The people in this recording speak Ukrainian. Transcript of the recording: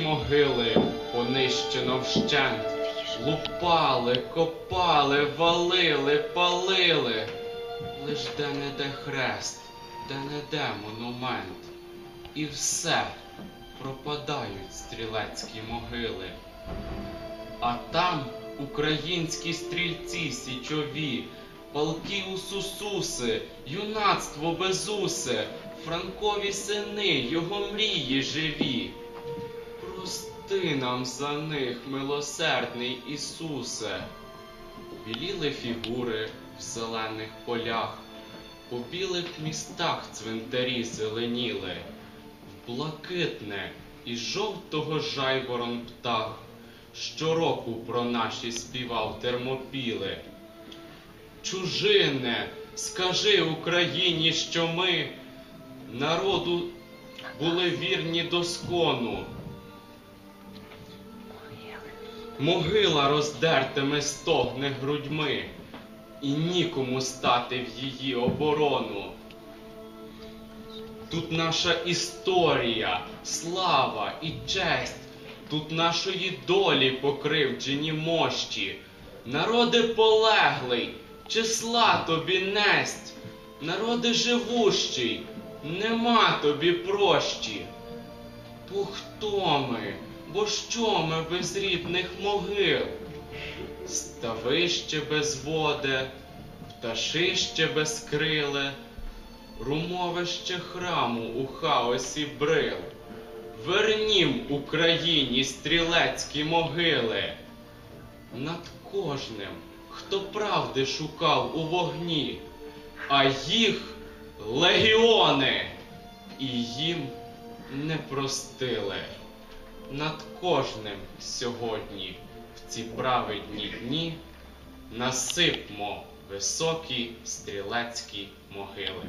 Могили понищено вщент. Лупали, копали, валили, палили. Лиш де-не-де хрест, де-не-де монумент. І все пропадають стрілецькі могили. А там українські стрільці січові, палки усусуси, юнацтво безусе, франкові сини, його мрії живі. Прости нам за них, милосердний Ісусе. Біліли фігури в зелених полях, по білих містах цвинтарі зеленіли, в блакитне і жовтого жайворон птах, щороку про наші співав термопіли. Чужине, скажи Україні, що ми народу були вірні до скону. Могила роздертими стогне грудьми, і нікому стати в її оборону. Тут наша історія, слава і честь, тут нашої долі покривджені мощі. Народи полеглий, числа тобі несть, народи живущий, нема тобі прощі. Бо хто ми, бо що ми без рідних могил? Ставище без води, пташище безкриле, румовище храму у хаосі брил. Вернім Україні стрілецькі могили. Над кожним, хто правди шукав у вогні, а їх легіони, і їм не простили. Над кожним сьогодні в ці праведні дні насипмо високі стрілецькі могили.